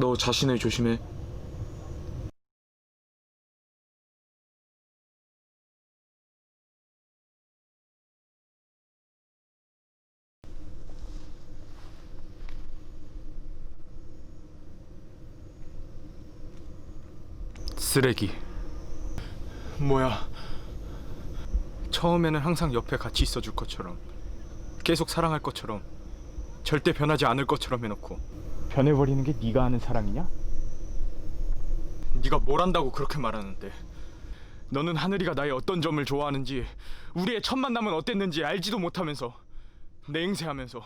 너 자신을 조심해. 쓰레기. 뭐야? 처음에는 항상 옆에 같이 있어줄 것처럼, 계속 사랑할 것처럼, 절대 변하지 않을 것처럼 해놓고 변해버리는 게 네가 하는 사랑이냐? 네가 뭘 안다고 그렇게 말하는데 너는 하늘이가 나의 어떤 점을 좋아하는지 우리의 첫 만남은 어땠는지 알지도 못하면서 냉세하면서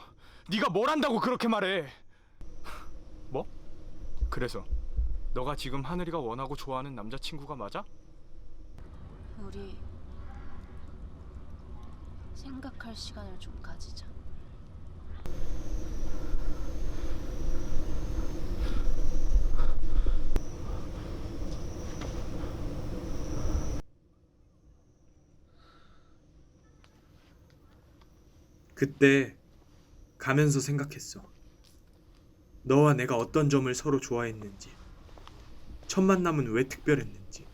네가 뭘 안다고 그렇게 말해 뭐? 그래서 너가 지금 하늘이가 원하고 좋아하는 남자친구가 맞아? 우리 생각할 시간을 좀 가지자. 그때 가면서 생각했어. 너와 내가 어떤 점을 서로 좋아했는지, 첫 만남은 왜 특별했는지.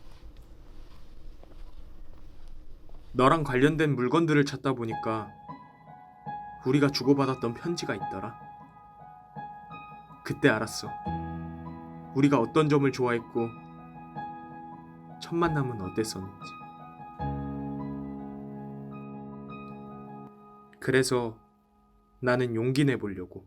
너랑 관련된 물건들을 찾다 보니까 우리가 주고받았던 편지가 있더라. 그때 알았어. 우리가 어떤 점을 좋아했고, 첫 만남은 어땠었는지. 그래서 나는 용기 내보려고